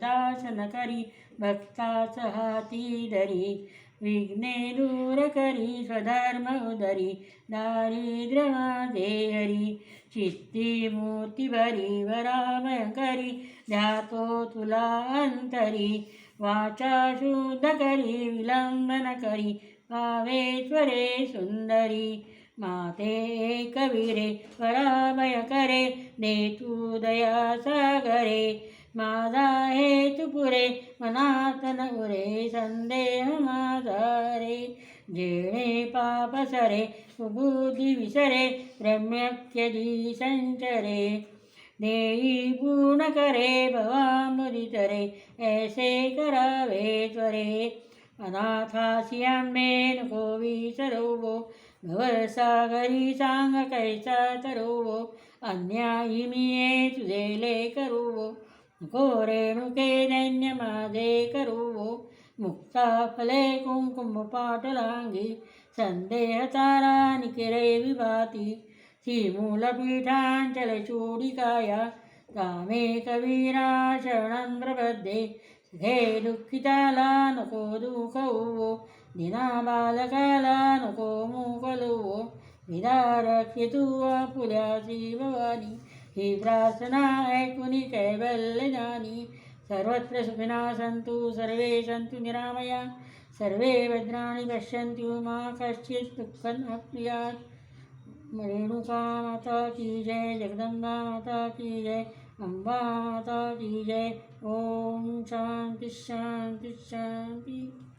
उदासन करी भक्ताच हाती धरी विघ्ने दूर करी स्वधर्म उदरी दारिद्र्य हरी चित्ती मूर्ती भरी वरामय करी ध्यातो तुला अंतरी वाचा शुद्ध करी विलंबन करी भावेश्वरे सुंदरी माते कविरे पराभय करे दे दया सागरे माझा हेतु पुरे मनात न उरे संदेह माझा रे. जेणे पाप सरे सुबुद्धी विसरे रम्यक्यदी संचरे. देई पूर्ण करे भवामुदितरे ऐसे करावे त्वरे. अनाथासी नको विसरवो भवसागरी सांग कैसा तरवो अन्यायी मी तुझे ले करूवो. नको रेणुके दैन्य माझे करूवो। मुक्ता फले कुंकुम पाटलांगी। संदेह तारा निकिरे विभाती। श्रीमूलपीठाञ्चलचूडिकाया कामे कवीरा शरणं प्रबद्धे हे दुःखिताला नको दुःख उवो दिना बालकाला नको मोकलवो। विदारक्षितू आपुल्याची भवानी ही प्रार्थना ऐकुनी कैवल्य जानी सर्वत्र सुखिना सन्तु सर्वे सन्तु निरामया। सर्वे भद्राणि पश्यन्तु मा कश्चित् दुःखं न प्रियात् रेणुका माता की जय जगदम्बा माता की जय अम्बा माता की जय। ॐ शान्ति शान्ति शान्ति।